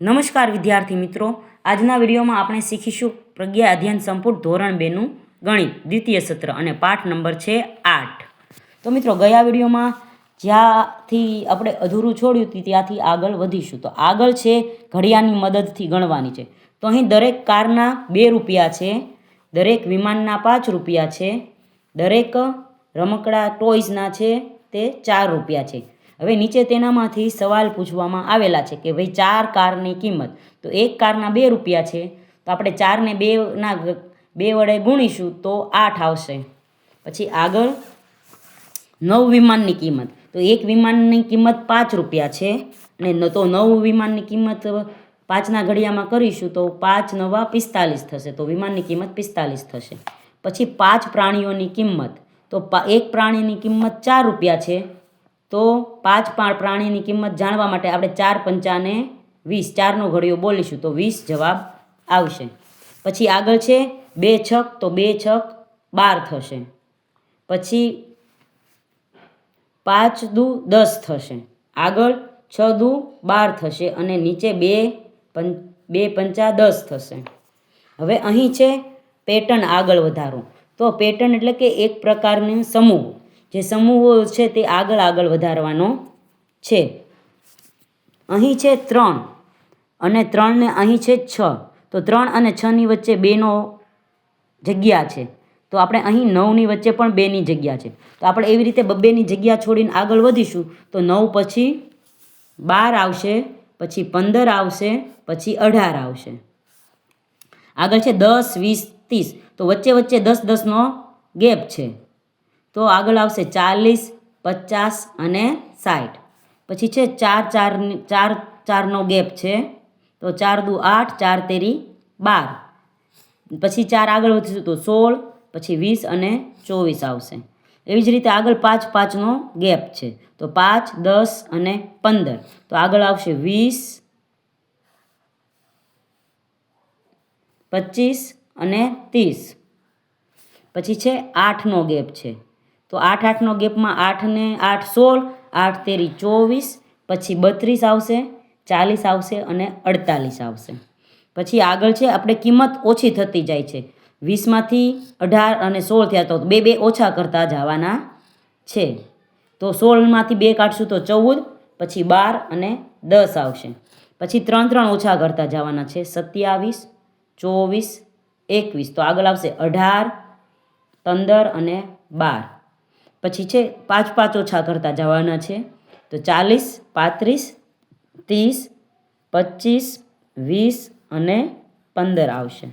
નમસ્કાર વિદ્યાર્થી મિત્રો. આજના વિડીયોમાં આપણે શીખીશું પ્રજ્ઞા અધ્યયન સંપૂર્ણ ધોરણ બેનું ગણિત, દ્વિતીય સત્ર અને પાઠ નંબર છે આઠ. તો મિત્રો, ગયા વિડીયોમાં જ્યાંથી આપણે અધૂરું છોડ્યું હતું, ત્યાંથી આગળ વધીશું. તો આગળ છે ઘડિયાળની મદદથી ગણવાની છે. તો અહીં દરેક કારના બે રૂપિયા છે, દરેક વિમાનના પાંચ રૂપિયા છે, દરેક રમકડા, ટોયઝના છે તે ચાર રૂપિયા છે. હવે નીચે તેનામાંથી સવાલ પૂછવામાં આવેલા છે કે ભાઈ ચાર કારની કિંમત, તો એક કારના બે રૂપિયા છે, તો આપણે ચારને બેના બે વડે ગુણીશું તો આઠ આવશે. પછી આગળ નવ વિમાનની કિંમત, તો એક વિમાનની કિંમત પાંચ રૂપિયા છે, અને તો નવ વિમાનની કિંમત પાંચના ઘડિયામાં કરીશું તો પાંચ નવા પિસ્તાલીસ થશે, તો વિમાનની કિંમત પિસ્તાલીસ થશે. પછી પાંચ પ્રાણીઓની કિંમત, તો એક પ્રાણીની કિંમત ચાર રૂપિયા છે તો પાંચ પ્રાણીની કિંમત જાણવા માટે આપણે ચાર પંચાને વીસ, ચારનો ઘડિયો બોલીશું તો વીસ જવાબ આવશે. પછી આગળ છે, બે છક તો બે છક બાર થશે. પછી પાંચ દુ દસ થશે. આગળ છ દુ બાર થશે અને નીચે બે પં, બે પંચા દસ થશે. હવે અહીં છે, પેટર્ન આગળ વધારો. તો પેટર્ન એટલે કે એક પ્રકારનું સમૂહ. જે સમૂહો છે તે આગળ આગળ વધારવાનો છે. અહીં છે ત્રણ અને ત્રણને અહીં છે છ. તો ત્રણ અને છની વચ્ચે બેનો જગ્યા છે. તો આપણે અહીં નવની વચ્ચે પણ બેની જગ્યા છે. તો આપણે એવી રીતે બબ્બેની જગ્યા છોડીને આગળ વધીશું. તો નવ પછી બાર આવશે, પછી પંદર આવશે, પછી અઢાર આવશે. આગળ છે દસ, વીસ, ત્રીસ. તો વચ્ચે વચ્ચે દસ દસનો ગેપ છે. તો આગળ આવશે ચાલીસ, પચાસ અને સાઠ પછી છે ચાર ચાર ચાર, ચારનો ગેપ છે. તો ચાર દુ આઠ, ચાર તેરી બાર. પછી ચાર આગળ વધીશું તો સોળ, પછી વીસ અને ચોવીસ આવશે. એવી જ રીતે આગળ પાંચ, પાંચનો ગેપ છે. તો પાંચ, દસ અને પંદર. તો આગળ આવશે વીસ, પચીસ અને ત્રીસ. પછી છે આઠનો ગેપ છે. તો આઠ આઠનો ગેપમાં આઠને આઠ સોળ, આઠ તેરી ચોવીસ, પછી બત્રીસ આવશે, ચાલીસ આવશે અને અડતાલીસ આવશે. પછી આગળ છે, આપણે કિંમત ઓછી થતી જાય છે. વીસમાંથી અઢાર અને સોળ થયા તો બે બે ઓછા કરતા જવાના છે. તો સોળમાંથી બે કાઢશું તો ચૌદ, પછી બાર અને દસ આવશે. પછી ત્રણ ત્રણ ઓછા કરતા જવાના છે, સત્યાવીસ, ચોવીસ, એકવીસ. તો આગળ આવશે અઢાર, પંદર અને બાર. પછી છે, પાંચ પાંચ ઓછા કરતા જવાના છે. તો ચાલીસ, પાંત્રીસ, ત્રીસ, પચીસ, વીસ અને પંદર આવશે.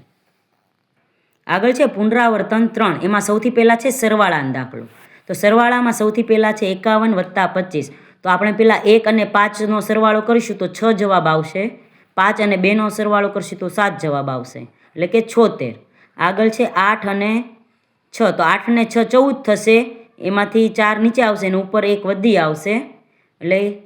આગળ છે, પુનરાવર્તન ત્રણ. એમાં સૌથી પહેલાં છે, સરવાળાનો દાખલો. તો સરવાળામાં સૌથી પહેલાં છે, એકાવન વત્તા પચીસ. તો આપણે પહેલાં એક અને પાંચનો સરવાળો કરીશું તો છ જવાબ આવશે. પાંચ અને બેનો સરવાળો કરીશું તો સાત જવાબ આવશે. એટલે કે છોતેર. આગળ છે, આઠ અને છ. તો આઠ ને છ ચૌદ થશે. એમાંથી ચાર નીચે આવશે અને ઉપર એક વધી આવશે. એટલે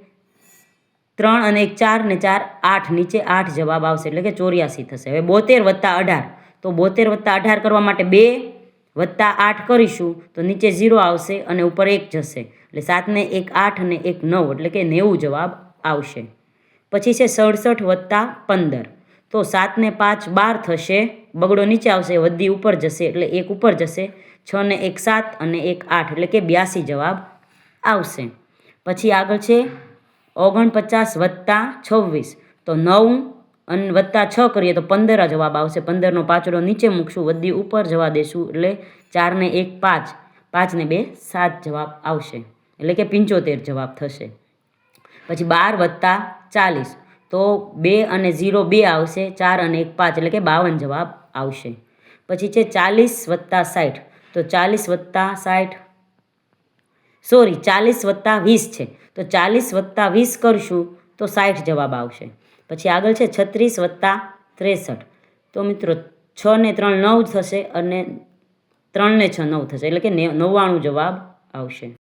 ત્રણ અને એક ચાર ને ચાર આઠ નીચે આઠ જવાબ આવશે. એટલે કે ચોર્યાસી થશે. હવે બોતેર વત્તા અઢાર. તો બોતેર વત્તા અઢાર કરવા માટે બે વત્તા આઠ કરીશું તો નીચે ઝીરો આવશે અને ઉપર એક જશે. એટલે સાતને એક આઠ અને એક નવ. એટલે કે નેવું જવાબ આવશે. પછી છે સડસઠ વત્તા પંદર. તો સાતને પાંચ બાર થશે. બગડો નીચે આવશે, વધી ઉપર જશે, એટલે એક ઉપર જશે. છ ને એક સાત અને એક આઠ, એટલે કે બ્યાસી જવાબ આવશે. પછી આગળ છે, ઓગણપચાસ વત્તા છવ્વીસ. તો નવ અને વત્તા છ કરીએ તો પંદર જવાબ આવશે. પંદરનો પાછળો નીચે મૂકશું, વધી ઉપર જવા દેશું, એટલે ચારને એક પાંચ પાંચને બે સાત જવાબ આવશે. એટલે કે પંચોતેર જવાબ થશે. પછી બાર વત્તા ચાલીસ. તો બે અને ઝીરો બે આવશે, ચાર અને એક પાંચ, એટલે કે બાવન જવાબ આવશે. પછી છે ચાલીસ વત્તા સાઠ. તો ચાલીસ વત્તા સાઠ. સોરી ચાલીસ વત્તા વીસ છે. તો ચાલીસ વત્તા વીસ કરશું તો સાઠ જવાબ આવશે. પછી આગળ છે છત્રીસ વત્તા ત્રેસઠ. તો મિત્રો છ ને ત્રણ નવ થશે અને ત્રણ ને છ નવ થશે. એટલે કે નવ્વાણું જવાબ આવશે.